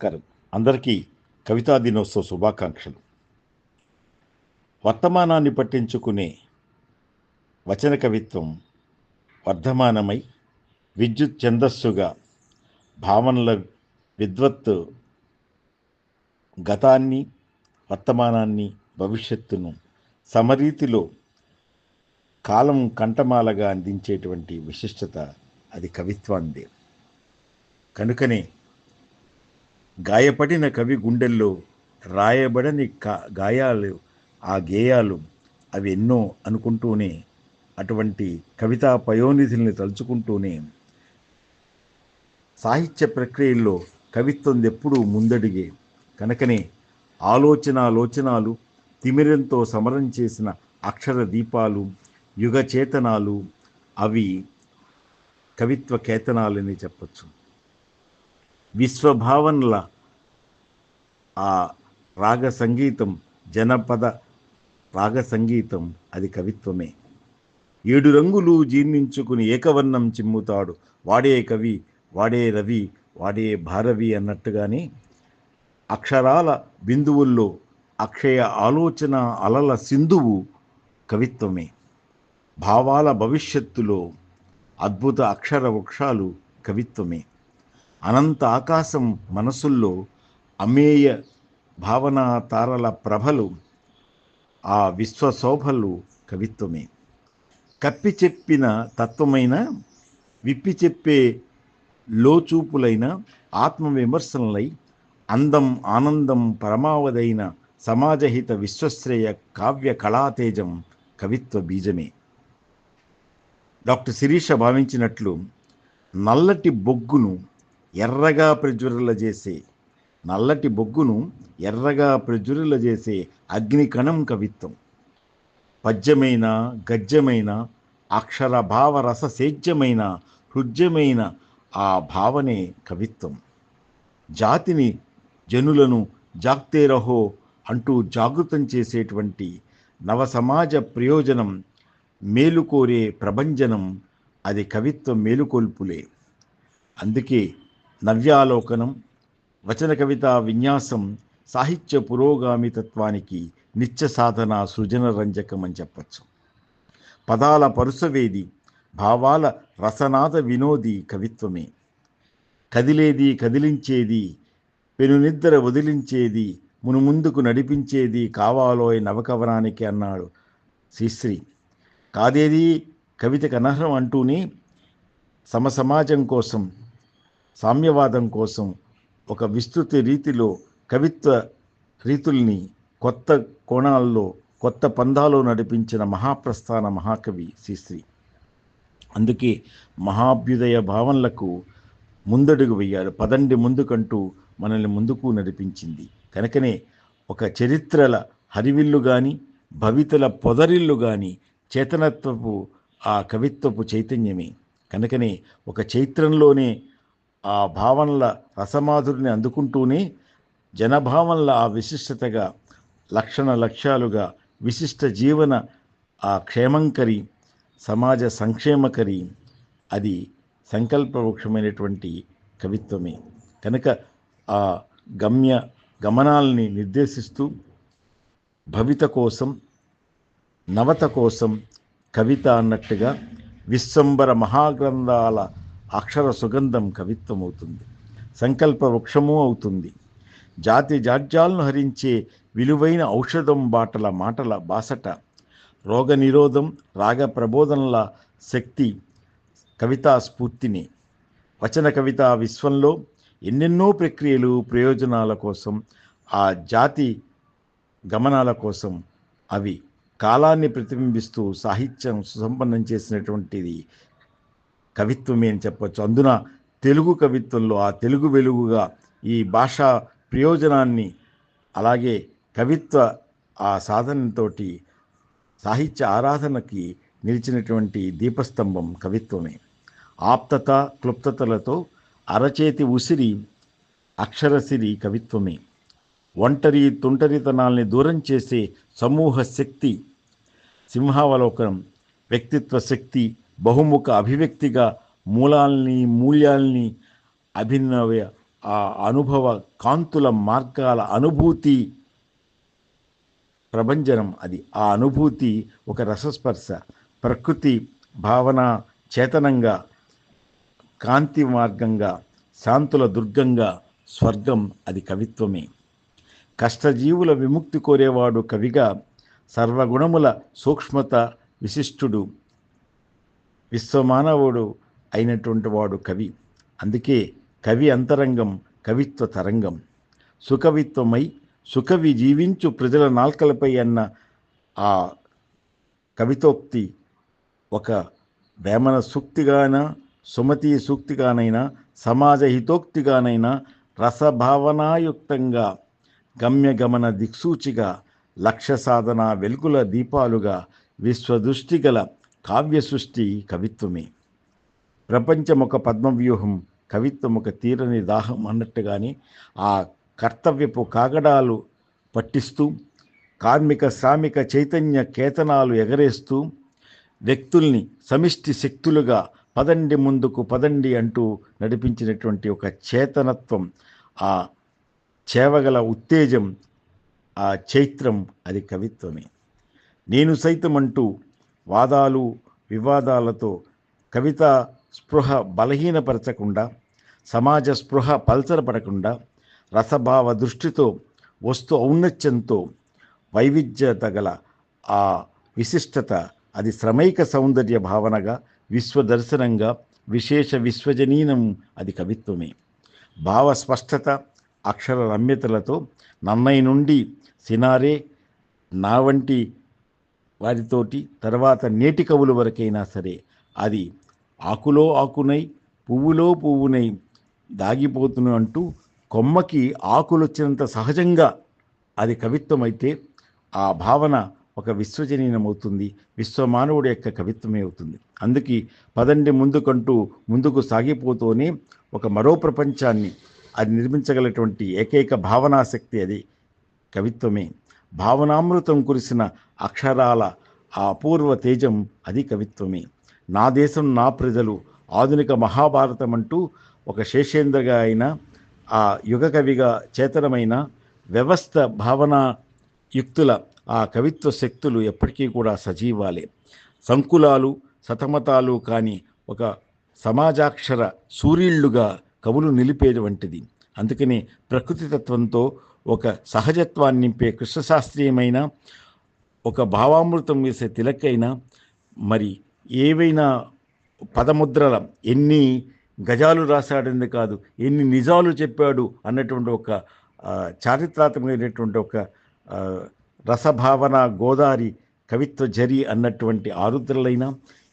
నమస్కారం. అందరికీ కవితా దినోత్సవ శుభాకాంక్షలు. వర్తమానాన్ని పట్టించుకునే వచన కవిత్వం వర్ధమానమై విద్యుత్ ఛందస్సుగా భావనల విద్వత్తు గతాన్ని వర్తమానాన్ని భవిష్యత్తును సమరీతిలో కాలం కంఠమాలగా అందించేటువంటి విశిష్టత అది కవిత్వాందే కనుకనే గాయపడిన కవి గుండెల్లో రాయబడని గాయాలు ఆ గేయాలు అవి ఎన్నో అనుకుంటూనే అటువంటి కవితా పయోనిధుల్ని తలుచుకుంటూనే సాహిత్య ప్రక్రియల్లో కవిత్వం ఎప్పుడూ ముందడిగే. కనుకనే ఆలోచనాలోచనాలు తిమిరంతో సమరం చేసిన అక్షర దీపాలు యుగ చేతనాలు అవి కవిత్వ కేతనాలని చెప్పచ్చు. విశ్వభావనల ఆ రాగ సంగీతం జనపద రాగ సంగీతం అది కవిత్వమే. ఏడు రంగులు జీర్ణించుకుని ఏకవర్ణం చిమ్ముతాడు. వాడే కవి వాడే రవి వాడే భారవి అన్నట్టుగానే అక్షరాల బిందువుల్లో అక్షయ ఆలోచన అలల సింధువు కవిత్వమే. భావాల భవిష్యత్తులో అద్భుత అక్షర వృక్షాలు కవిత్వమే. అనంత ఆకాశం మనసుల్లో అమేయ భావనా తారల ప్రభలు ఆ విశ్వశోభలు కవిత్వమే. కప్పి చెప్పిన తత్వమైన విప్పి చెప్పే లోచూపులైన ఆత్మవిమర్శనలై అందం ఆనందం పరమావధైన సమాజహిత విశ్వశ్రేయ కావ్య కళాతేజం కవిత్వ బీజమే. డాక్టర్ శిరీష భావించినట్లు నల్లటి బొగ్గును ఎర్రగా ప్రజ్వరిల్లజేసే నల్లటి బొగ్గును ఎర్రగా ప్రజ్వరుల చేసే అగ్నికణం కవిత్వం. పద్యమైన గద్యమైన అక్షర భావ రస సేద్యమైన హృద్యమైన ఆ భావనే కవిత్వం. జాతిని జనులను జాగ్తేరహో అంటూ జాగృతం చేసేటువంటి నవ సమాజ ప్రయోజనం మేలుకోరే ప్రభంజనం అది కవిత్వం మేలుకొల్పులే. అందుకే నవ్యాలోకనం వచన కవిత విన్యాసం సాహిత్య పురోగామితత్వానికి నిత్య సాధన సృజన రంజకం అని చెప్పచ్చు. పదాల పరుసవేది భావాల రసనాద వినోది కవిత్వమే. కదిలేది కదిలించేది పెనునిద్ర వదిలించేది మునుముందుకు నడిపించేది కావాలోయ్ నవకవనానికి అన్నాడు శ్రీశ్రీ. కాదేది కవితకు అనర్హం అంటూనే సమసమాజం కోసం సామ్యవాదం కోసం ఒక విస్తృత రీతిలో కవిత్వ రీతుల్ని కొత్త కోణాల్లో కొత్త పందాలో నడిపించిన మహాప్రస్థాన మహాకవి శ్రీశ్రీ. అందుకే మహాభ్యుదయ భావనలకు ముందడుగు వేయాలి. పదండి ముందుకంటూ మనల్ని ముందుకు నడిపించింది. కనుకనే ఒక చరిత్రల హరివిల్లు కానీ భవితల పొదరిల్లు కానీ చేతనత్వపు ఆ కవిత్వపు చైతన్యమే. కనుకనే ఒక చైత్రంలోనే ఆ భావనల రసమాధురిని అందుకుంటూనే జనభావనల ఆ విశిష్టతగా లక్షణ లక్ష్యాలుగా విశిష్ట జీవన ఆ క్షేమంకరి సమాజ సంక్షేమకరి అది సంకల్పవృక్షమైనటువంటి కవిత్వమే. కనుక ఆ గమ్య గమనాల్ని నిర్దేశిస్తూ భవిత కోసం నవత కోసం కవిత అన్నట్టుగా విశ్వంబర మహాగ్రంథాల అక్షర సుగంధం కవిత్వం అవుతుంది సంకల్ప వృక్షము అవుతుంది. జాతి జాడ్యాలను హరించే విలువైన ఔషధం బాటల మాటల బాసట. రోగ నిరోధం రాగ ప్రబోధనల శక్తి కవితా స్ఫూర్తిని. వచన కవిత విశ్వంలో ఎన్నెన్నో ప్రక్రియలు ప్రయోజనాల కోసం ఆ జాతి గమనాల కోసం అవి కాలాన్ని ప్రతిబింబిస్తూ సాహిత్యం సుసంపన్నం చేసినటువంటిది కవిత్వమే అని చెప్పచ్చు. అందున తెలుగు కవిత్వంలో ఆ తెలుగు వెలుగుగా ఈ భాషా ప్రయోజనాన్ని అలాగే కవిత్వ ఆ సాధనతోటి సాహిత్య ఆరాధనకి నిలిచినటువంటి దీపస్తంభం కవిత్వమే. ఆప్తత క్లుప్తతలతో అరచేతి ఉసిరి అక్షరసిరి కవిత్వమే. ఒంటరి తుంటరితనాల్ని దూరం చేసే సమూహ శక్తి సింహావలోకనం వ్యక్తిత్వ శక్తి బహుముఖ అభివ్యక్తిగా మూలాల్ని మూల్యాల్ని అభినవ ఆ అనుభవ కాంతుల మార్గాల అనుభూతి ప్రభంజనం అది. ఆ అనుభూతి ఒక రసస్పర్శ. ప్రకృతి భావన చేతనంగా కాంతి మార్గంగా శాంతుల దుర్గంగా స్వర్గం అది కవిత్వమే. కష్టజీవుల విముక్తి కోరేవాడు కవిగా సర్వగుణముల సూక్ష్మత విశిష్టుడు. విశ్వమానవుడు అయినటువంటి వాడు కవి. అందుకే కవి అంతరంగం కవిత్వ తరంగం. సుకవిత్వమై సుకవి జీవించు ప్రజల నాల్కలపై అన్న ఆ కవితోక్తి ఒక వేమన సూక్తిగాన సుమతి సూక్తిగానైనా సమాజ హితోక్తిగానైనా రసభావనాయుక్తంగా గమ్యగమన దిక్సూచిగా లక్ష్య సాధన వెలుగుల దీపాలుగా విశ్వదృష్టి గల కావ్య సృష్టి కవిత్వమే. ప్రపంచం ఒక పద్మవ్యూహం కవిత్వం ఒక తీరని దాహం అన్నట్టుగానే ఆ కర్తవ్యపు కాగడాలు పట్టిస్తూ కార్మిక శ్రామిక చైతన్య కేతనాలు ఎగరేస్తూ వ్యక్తుల్ని సమిష్టి శక్తులుగా పదండి ముందుకు పదండి అంటూ నడిపించినటువంటి ఒక చేతనత్వం ఆ చేవగల ఉత్తేజం ఆ చైత్రం అది కవిత్వమే. నేను సైతం అంటూ వాదాలు వివాదాలతో కవిత స్పృహ బలహీనపరచకుండా సమాజ స్పృహ పల్చరపడకుండా రసభావ దృష్టితో వస్తు ఔన్నత్యంతో వైవిధ్యత గల ఆ విశిష్టత అది శ్రమైక సౌందర్య భావనగా విశ్వదర్శనంగా విశేష విశ్వజనీనం అది కవిత్వమే. భావ స్పష్టత అక్షర రమ్యతలతో నన్నయ్య నుండి సినారే నా వంటి వారితోటి తర్వాత నేటి కవుల వరకైనా సరే అది ఆకులో ఆకునై పువ్వులో పువ్వునై దాగిపోతును అంటూ కొమ్మకి ఆకులు వచ్చినంత సహజంగా అది కవిత్వం అయితే ఆ భావన ఒక విశ్వజనీయమవుతుంది విశ్వమానవుడి యొక్క కవిత్వమే అవుతుంది. అందుకే పదండి ముందుకంటూ ముందుకు సాగిపోతూనే ఒక మరో ప్రపంచాన్ని అది నిర్మించగలటువంటి ఏకైక భావనాశక్తి అది కవిత్వమే. భావనామృతం కురిసిన అక్షరాల ఆ అపూర్వ తేజం అది కవిత్వమే నా దేశం నా ప్రజలు ఆధునిక మహాభారతం అంటూ ఒక శేషేంద్రగా అయిన ఆ యుగ కవిగా చేతనమైన వ్యవస్థ భావన యుక్తుల ఆ కవిత్వ శక్తులు ఎప్పటికీ కూడా సజీవాలే. సంకులాలు సతమతాలు కాని ఒక సమాజాక్షర సూర్యుళ్ళుగా కవులు నిలిపేటువంటిది అందుకని ప్రకృతి తత్వంతో ఒక సహజత్వాన్ని నింపే కృష్ణశాస్త్రీయమైన ఒక భావామృతం వేసే తిలక్కైనా మరి ఏవైనా పదముద్రల ఎన్ని గజాలు రాశాడని కాదు ఎన్ని నిజాలు చెప్పాడు అన్నటువంటి ఒక చారిత్రాత్మకమైనటువంటి ఒక రసభావన గోదారి కవిత్వ జరి అన్నటువంటి ఆరుద్రలైనా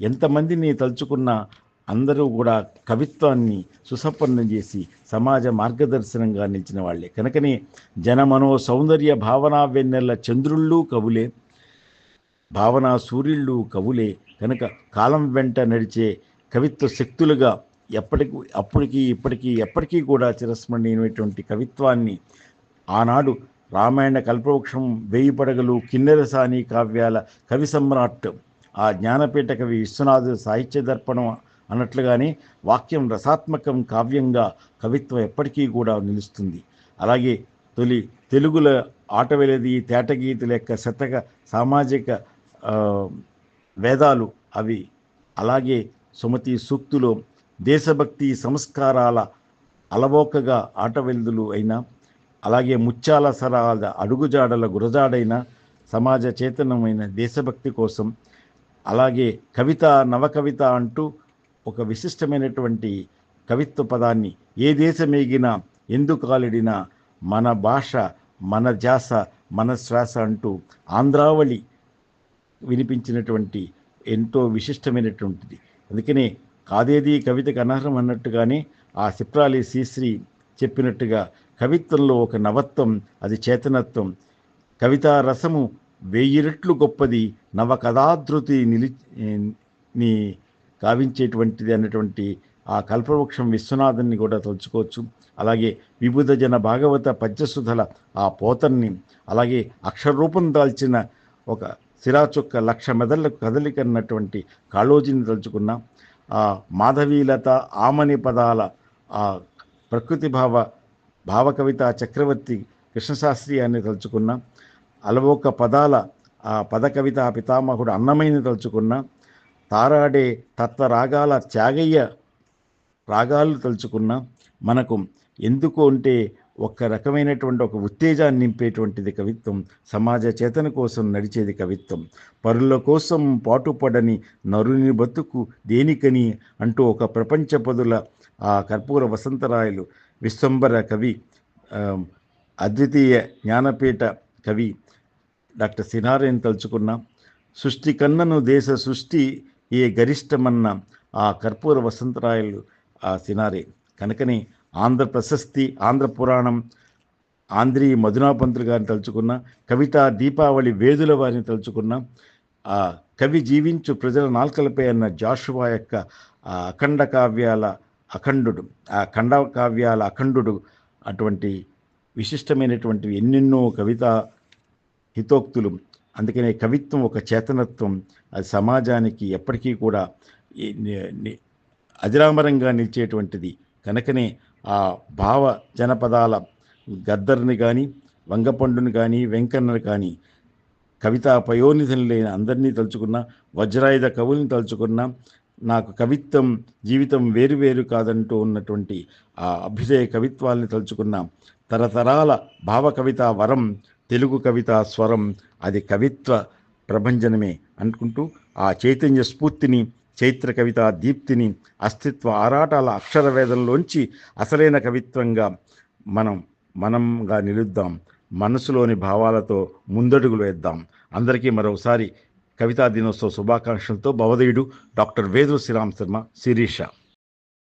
ఎంతమందిని తలుచుకున్నా అందరూ కూడా కవిత్వాన్ని సుసంపన్నం చేసి సమాజ మార్గదర్శనంగా నిలిచిన వాళ్ళే. కనుకనే జనమనో సౌందర్య భావనా వెన్నెల చంద్రుళ్ళు కవులే భావన సూర్యుళ్ళు కవులే కనుక కాలం వెంట నడిచే కవిత్వ శక్తులుగా ఎప్పటికి అప్పటికి ఇప్పటికీ ఎప్పటికీ కూడా చిరస్మరణీయమైనటువంటి కవిత్వాన్ని ఆనాడు రామాయణ కల్పవృక్షం వేయి పడగలు కిన్నెరసాని కావ్యాల కవి సమ్రాట్ ఆ జ్ఞానపీఠ కవి విశ్వనాథ సాహిత్య దర్పణం అన్నట్లుగానే వాక్యం రసాత్మకం కావ్యంగా కవిత్వం ఎప్పటికీ కూడా నిలుస్తుంది. అలాగే తొలి తెలుగుల ఆటవెలది తేటగీత లెక్క శతక సామాజిక వేదాలు అవి అలాగే సుమతి సూక్తులో దేశభక్తి సంస్కారాల అలవోకగా ఆటవెల్దులు అయినా అలాగే ముత్యాల సరాల అడుగుజాడల గురజాడైన సమాజ చేతనమైన దేశభక్తి కోసం అలాగే కవిత నవకవిత అంటూ ఒక విశిష్టమైనటువంటి కవిత్వ పదాన్ని ఏ దేశమేగినా ఎందుకాలిడినా మన భాష మన జాస మన శ్వాస అంటూ ఆంధ్రావళి వినిపించినటువంటి ఎంతో విశిష్టమైనటువంటిది. అందుకనే కాదేది కవితకు అనర్హం అన్నట్టుగానే ఆ సిప్రాలి శ్రీశ్రీ చెప్పినట్టుగా కవిత్వంలో ఒక నవత్వం అది చేతనత్వం. కవితా రసము వెయ్యి రెట్లు గొప్పది నవ కథాధృతి నిలి కావించేటువంటిది అన్నటువంటి ఆ కల్పవృక్షం విశ్వనాథన్ని కూడా తలుచుకోవచ్చు. అలాగే విభుధజన భాగవత పద్యసుధల ఆ పోతన్ని అలాగే అక్షరరూపం దాల్చిన ఒక సిరాచుక్క లక్ష మెదళ్ళకు కదలికన్నటువంటి కాళోజీని తలుచుకున్న. ఆ మాధవీలత ఆమని పదాల ఆ ప్రకృతి భావ భావకవిత చక్రవర్తి కృష్ణశాస్త్రి అని తలుచుకున్న. అలవోక పదాల ఆ పద కవిత పితామహుడు అన్నమయ్యని తలుచుకున్న. తారాడే తత్త రాగాల త్యాగయ్య రాగాలు తలుచుకున్న. మనకు ఎందుకు అంటే ఒక రకమైనటువంటి ఒక ఉత్తేజాన్ని నింపేటువంటిది కవిత్వం సమాజ చేతన కోసం నడిచేది కవిత్వం. పరుల కోసం పాటుపడని నరుని బతుకు దేనికని అంటూ ఒక ప్రపంచ పదుల ఆ కర్పూర వసంతరాయలు విశ్వంబర కవి అద్వితీయ జ్ఞానపీఠ కవి డాక్టర్ సినారేని తలుచుకున్న సృష్టి కన్నను దేశ సృష్టి ఏ గరిష్టమన్న ఆ కర్పూర వసంతరాయలు ఆ సినారే. కనుకనే ఆంధ్ర ప్రశస్తి ఆంధ్ర పురాణం ఆంధ్రీ మధునాపంతులు గారిని తలుచుకున్న కవిత దీపావళి వేదుల వారిని తలుచుకున్న ఆ కవి జీవించు ప్రజల నాల్కలపై అన్న జాషువా యొక్క ఆ అఖండ కావ్యాల అఖండుడు ఆ ఖండ కావ్యాల అఖండుడు అటువంటి విశిష్టమైనటువంటి ఎన్నెన్నో కవిత హితోక్తులు. అందుకనే కవిత్వం ఒక చేతనత్వం. అది సమాజానికి ఎప్పటికీ కూడా అజరామరంగా నిలిచేటువంటిది. కనుకనే ఆ భావ జనపదాల గద్దర్ని కానీ వంగపండుని కానీ వెంకన్నని కానీ కవితా పయోనిధిని లేని అందరినీ తలుచుకున్న వజ్రాయుధ కవుల్ని తలుచుకున్న నాకు కవిత్వం జీవితం వేరు వేరు కాదంటూ ఉన్నటువంటి ఆ అభ్యుదయ కవిత్వాల్ని తలుచుకున్న తరతరాల భావ కవిత వరం తెలుగు కవిత స్వరం అది కవిత్వ ప్రభంజనమే అనుకుంటూ ఆ చైతన్య స్ఫూర్తిని చైత్ర కవిత దీప్తిని అస్తిత్వ ఆరాటాల అక్షర వేదంలోంచి అసలైన కవిత్వంగా మనం మనంగా నిలుద్దాం. మనసులోని భావాలతో ముందడుగులు వేద్దాం. అందరికీ మరోసారి కవితా దినోత్సవ శుభాకాంక్షలతో భవదయుడు డాక్టర్ వేదు శ్రీరామ్ శర్మ శిరీష.